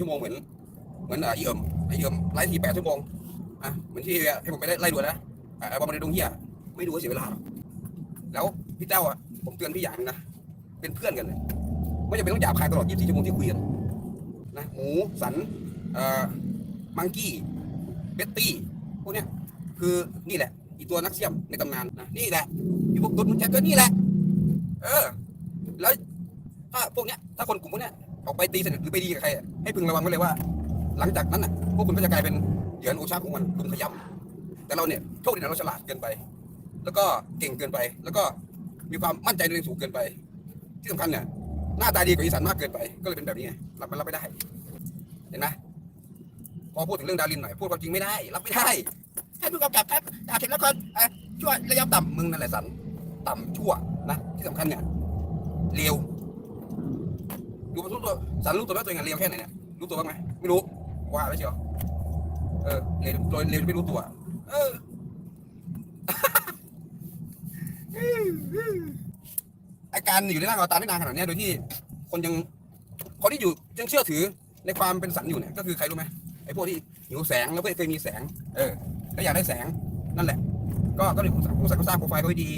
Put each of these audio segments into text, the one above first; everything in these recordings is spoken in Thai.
ชั่วโมงเหมือนเหมือนอ่าอีเอิมไอเอิมไล่ทีแปดชั่วโมงอะเหมือนที่ให้ผมไปไล่ไล่ดูนะอ่าไอ้บอลในดงเฮียไม่ดูเสียเวลาแล้วพี่เจ้าอะผมเตือนพี่อย่างนะเป็นเพื่อนกันเลยไม่จำเป็นต้องหยาบคายตลอด 24 ชั่วโมงที่คุยกันนะหมูสันเอ่อมังกี้เบตตี้พวกเนี้ยคือนี่แหละอีตัวนักเสี่ยมในตำนานนะนี่แหละอีพวกตุ๊ดมันแจ็คก็นี่แหละ เออ แล้วถ้าพวกเนี้ยถ้าคนกลุ่มพวกเนี้ย ออกไปตีสนิทหรือไปดีกับใครให้พึงระวังไว้เลยว่า หลังจากนั้นน่ะพวกคุณก็จะกลายเป็นเหยื่อโอชาของมันลุมขยำแต่เราเนี่ยโชคดีนะเราฉลาดเกินไป แล้วก็เก่งเกินไป แล้วก็มีความมั่นใจในตัวเองสูงเกินไป ที่สำคัญเนี่ยหน้าตาดีกว่าอีสานมากเกินไป ก็เลยเป็นแบบนี้ไงรับมันรับไม่ได้ เห็นไหมพอพูดถึงเรื่องดารินหน่อยพูดความจริงไม่ได้ รับไม่ได้ให้ผู้กำกับครับอาเห็นล้วคนอะชั่วระยะต่ำมึงนั่นแหละสัน ต่ำชั่วนะที่สำคัญเนี่ยเลว ดูมันรู้ตัวสันรู้ตัวว่าตัวเองอะเลวแค่ไหนเนี่ยรู้ตัวบ้างไหมไม่รู้ว่าแล้วเชียวเออเลวโดยเลวไม่รู้ตัว เอออาการอยู่ในร่างเราตามได้นานขนาดเนี้ยโดยที่คนยังคนที่อยู่ยังเชื่อถือในความเป็นสันอยู่เนี่ยก็คือใครรู้ไหมไอ้พวกที่หิวแสงแล้วก็เคยมีแสง เออแล้วอยากได้แสงนั่นแหละ ก็ก็เลยผู้สังผู้สังก็สร้างโปรไฟล์เขาให้ดี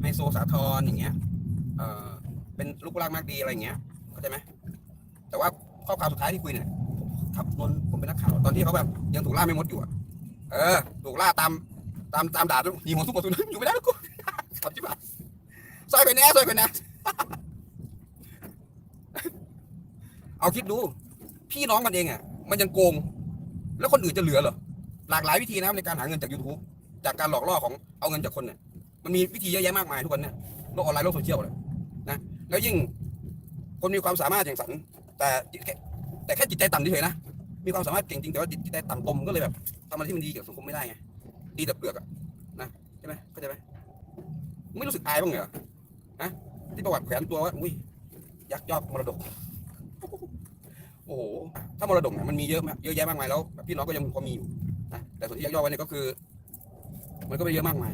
ไฮโซสาทรอย่างเงี้ยเออเป็นลูกร่ามากดีอะไรอย่างเงี้ยเข้าใจไหม แต่ว่าข้อความสุดท้ายที่คุยเนี่ยขับรถผมเป็นนักข่าวตอนที่เขาแบบยังถูกล่าไม่มดอยู่อะเออถูกล่าตามตามตามด่าด้วยยิงหัวทุกประตูอยู่ไม่ได้แล้วกูขอบจิบะซอยไปแน่ซอยไปแน่เอาคิดดู พี่น้องมันเองอะ มันยังโกง แล้วคนอื่นจะเหลือเหรอหลากหลายวิธีนะครับในการหาเงินจาก YouTube จากการหลอกล่อของเอาเงินจากคนเนี่ยมันมีวิธีเยอะแยะมากมายทุกวันเนี่ยโลกออนไลน์โลกโซเชียลเลยนะแล้วยิ่งคนมีความสามารถอย่างสัน แต่แต่แค่จิตใจต่ำเฉยๆนะ มีความสามารถเก่งจริงแต่ว่าจิตใจต่ำตมก็เลยแบบทำอะไรที่มันดีกับสังคมไม่ได้ไง ดีแต่เปลือกอะนะใช่ไหมเข้าใจไหมไม่รู้สึกอายบ้างเหรอฮะที่ประวัติแขวนตัวว่าอุ้ยยักยอกมรดก โอ้โห ถ้ามรดกเนี่ยมันมีเยอะเยอะแยะมากมายแล้วพี่น้องก็ยังพอมีอยู่นะแต่ส่วนที่ยักยอกไว้เนี่ยก็คือ มันก็ไม่เยอะมากมาย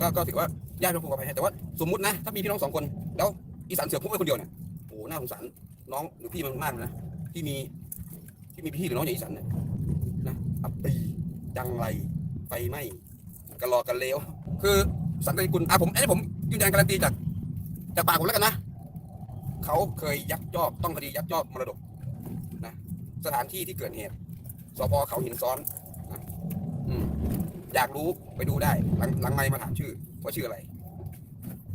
ก็ก็ถือว่าญาติเราผูกกับไปให้แต่ว่าสมมตินะ ถ้ามีพี่น้องสองคน แล้วอีสานเสือพุ่งไปคนเดียวเนี่ยโอ้โหน่าสงสาร น้องหรือพี่มันมากเลยนะที่มีที่มีพี่หรือน้องอย่างอีสานเนี่ยนะอับปีจังไรไฟไหม้กระลอกกันเลวคือสันติกุลอะผมอันนี้ผมยืนยันการันตีจากจากปากผมแล้วกันนะเขาเคยยักยอกต้องคดียักยอกมรดกนะสถานที่ที่เกิดเหตุสพเขาหินซ้อนนะอืมอยากรู้ไปดูได้หลังหลังไมมาถามชื่อว่าชื่ออะไร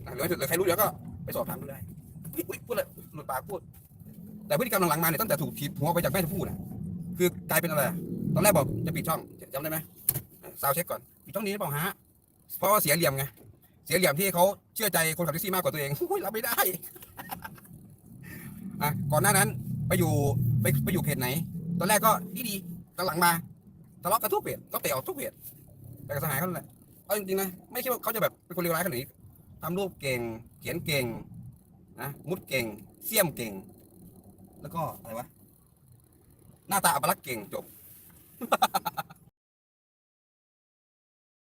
นะหรือหรือใครรู้เดี๋ยวก็ไปสอบถามดูได้อุ๊ยอุ๊ยพูดเลยหลุดปากพูด แต่พฤติกรรมหลังๆมาเนี่ยตั้งแต่ถูกถีบหัวไปจากแม่ชมพู่น่ะคือกลายเป็นอะไร ตอนแรกบอกจะปิดช่องจำได้ไหมซาวเช็คก่อนปิดช่องนี้เปล่าฮะเพราะว่าเสียเหลี่ยมไงเสียเหลี่ยมที่เขาเชื่อใจคนขับแท็กซี่มากกว่าตัวเองอุ้ยรับไม่ได้อะก่อนหน้านั้นไปอยู่ไปไปอยู่เพจไหน ตอนแรกก็ดีดีตอนหลังมาทะเลาะกันทุกเพจก็เตะออกทุกเพจไปกับสหายเขานั่นแหละเอาจริงๆนะไม่คิดว่าเขาจะแบบเป็นคนเลวร้ายขนาดนี้ทำรูปเก่ง เขียนเก่งนะมุดเก่ง เสี่ยมเก่ง แล้วก็อะไรวะหน้าตาอัปลักษณ์เก่งจบ